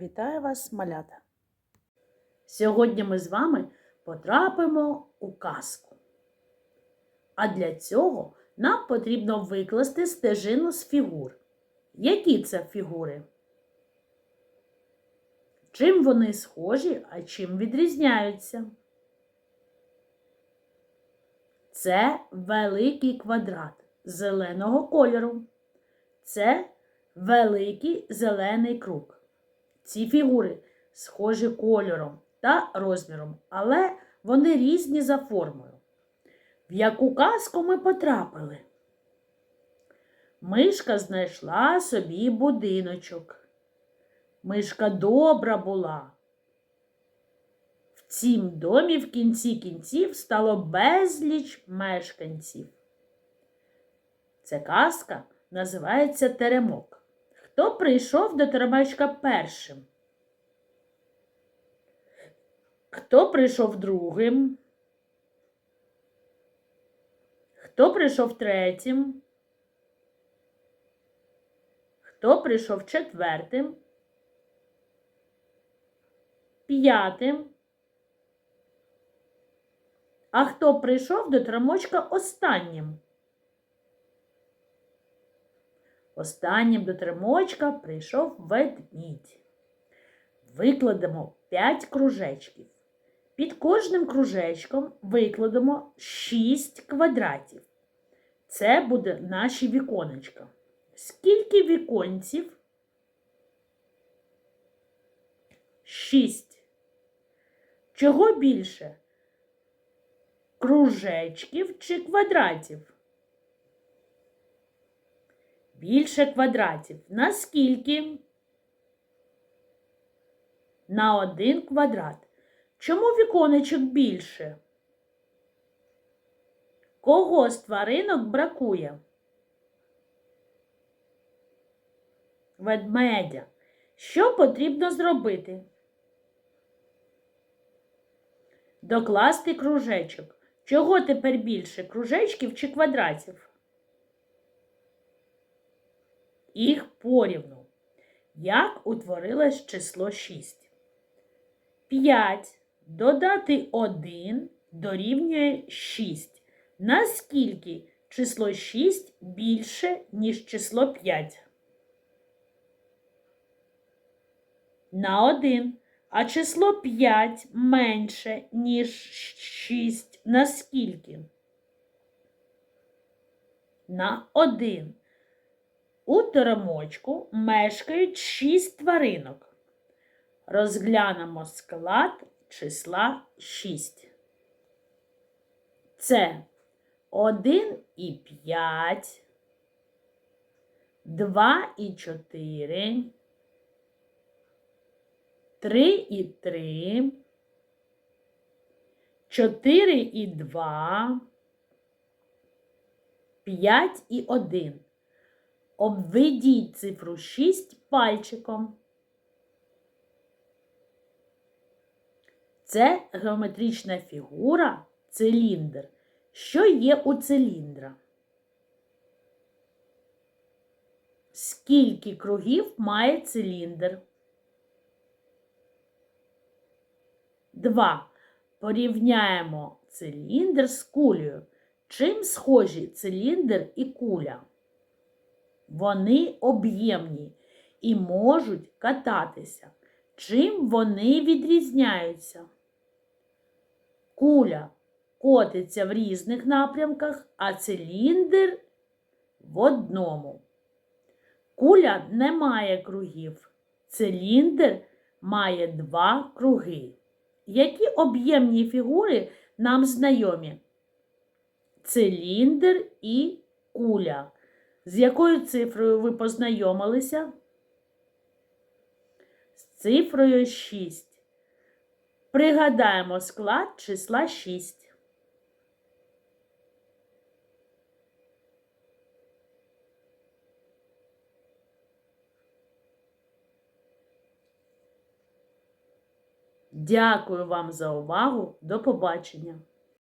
Вітаю вас, малята! Сьогодні ми з вами потрапимо у казку. А для цього нам потрібно викласти стежину з фігур. Які це фігури? Чим вони схожі, а чим відрізняються? Це великий квадрат зеленого кольору. Це великий зелений круг. Ці фігури схожі кольором та розміром, але вони різні за формою. В яку казку ми потрапили? Мишка знайшла собі будиночок. Мишка добра була. В цім домі в кінці кінців стало безліч мешканців. Ця казка називається Теремок. Хто прийшов до Теремечка першим? Хто прийшов другим? Хто прийшов третім? Хто прийшов четвертим? П'ятим? А хто прийшов до Теремочка останнім? Останнім до тримочка прийшов ведмідь. Викладемо 5 кружечків. Під кожним кружечком викладемо 6 квадратів. Це буде наші віконечка. Скільки віконців? 6. Чого більше? Кружечків чи квадратів? Більше квадратів. Наскільки? На один квадрат. Чому віконечок більше? Кого з тваринок бракує? Ведмедя. Що потрібно зробити? Докласти кружечок. Чого тепер більше? Кружечків чи квадратів? Їх порівну. Як утворилось число 6? 5 додати 1 дорівнює 6. Наскільки число 6 більше, ніж число 5? На 1. А число 5 менше, ніж 6. Наскільки? На 1. У теремочку мешкають шість тваринок. Розглянемо склад числа 6. Це 1 і 5, 2 і 4, 3 і 3, 4 і 2, 5 і 1. Обведіть цифру 6 пальчиком. Це геометрична фігура циліндр. Що є у циліндра? Скільки кругів має циліндр? Два. Порівняємо циліндр з кулею. Чим схожі циліндр і куля? Вони об'ємні і можуть кататися. Чим вони відрізняються? Куля котиться в різних напрямках, а циліндр в одному. Куля не має кругів. Циліндр має два круги. Які об'ємні фігури нам знайомі? Циліндр і куля. З якою цифрою ви познайомилися? З цифрою 6. Пригадаємо склад числа 6. Дякую вам за увагу. До побачення!